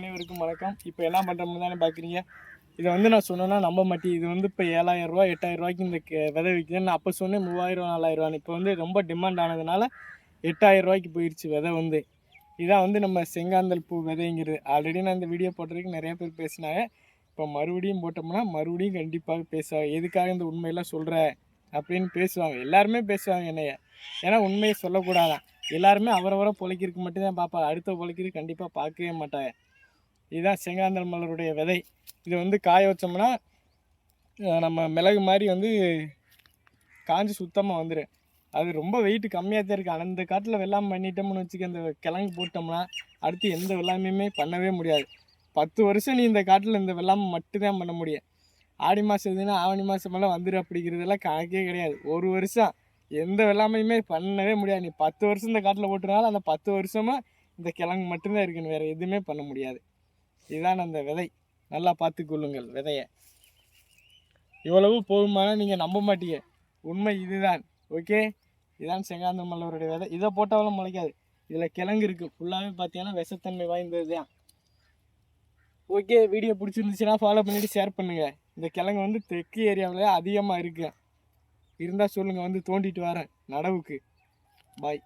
அனைவருக்கும் வணக்கம். இப்போ என்ன பண்ணுறோம்னு தானே பார்க்குறீங்க இதை வந்து நான் சொன்னேன்னா நம்ப மாட்டேன் இது வந்து இப்போ ஏழாயிரம் ரூபா எட்டாயிரம் ரூபாய்க்கு இந்த விதை விற்கிது நான் அப்போ சொன்னேன் மூவாயிரம் நாலாயிரரூவான்னு இப்போ வந்து ரொம்ப டிமாண்ட் ஆனதுனால எட்டாயிரம் ரூபாய்க்கு போயிடுச்சு விதை வந்து. இதான் வந்து நம்ம செங்காந்தல் பூ விதைங்கிறது. ஆல்ரெடி நான் இந்த வீடியோ போட்டதுக்கு நிறைய பேர் பேசினாங்க. இப்போ மறுபடியும் போட்டோம்னா மறுபடியும் கண்டிப்பாக பேசுவாங்க. எதுக்காக இந்த உண்மையெல்லாம் சொல்கிற அப்படின்னு பேசுவாங்க. எல்லாருமே பேசுவாங்க என்னைய. ஏன்னா உண்மையை சொல்லக்கூடாதான். எல்லாருமே அவரவரை பொழைக்கிறதுக்கு மட்டும்தான் பார்ப்பாங்க. அடுத்த பொழைக்கிறது கண்டிப்பாக பார்க்கவே மாட்டாங்க. இதுதான் செங்காந்தல் மலருடைய விதை. இது வந்து காய வச்சோம்னா நம்ம மிளகு மாதிரி வந்து காஞ்சி சுத்தமாக வந்துடும் அது ரொம்ப வெயிட் கம்மியாக தான் இருக்குது அந்த காட்டில் வெள்ளாமை பண்ணிட்டோம்னு வச்சுக்க அந்த கிழங்கு போட்டோம்னா அடுத்து எந்த வெள்ளாமையுமே பண்ணவே முடியாது. பத்து வருஷம் நீ இந்த காட்டில் இந்த வெள்ளாமை மட்டும்தான் பண்ண முடியும். ஆடி மாதம் எதுனா ஆவணி மாதமெல்லாம் வந்துடு அப்படிங்கிறதெல்லாம் கணக்கே கிடையாது. ஒரு வருஷம் எந்த வெள்ளாமையுமே பண்ணவே முடியாது. நீ பத்து வருஷம் இந்த காட்டில் போட்டுனாலும் அந்த பத்து வருஷமாக இந்த கிழங்கு மட்டும்தான் இருக்குன்னு வேறு எதுவுமே பண்ண முடியாது. இதுதான் அந்த விதை. நல்லா பார்த்துக்கொள்ளுங்கள் விதையை. இவ்வளவு போகுமானால் நீங்கள் நம்ப மாட்டீங்க. உண்மை இதுதான். ஓகே? இதான் செங்காந்த மல்லவருடைய விதை. இதை போட்டாலும் முளைக்காது. இதில் கிழங்கு இருக்குது ஃபுல்லாகவே பார்த்தீங்கன்னா விஷத்தன்மை வாய்ந்தது தான். ஓகே வீடியோ பிடிச்சிருந்துச்சுன்னா ஃபாலோ பண்ணிவிட்டு ஷேர் பண்ணுங்கள் இந்த கிழங்கு வந்து தெற்கு ஏரியாவில் அதிகமாக இருக்குது இருந்தால் சொல்லுங்கள் வந்து தோண்டிட்டு வரேன் நடவுக்கு. பாய்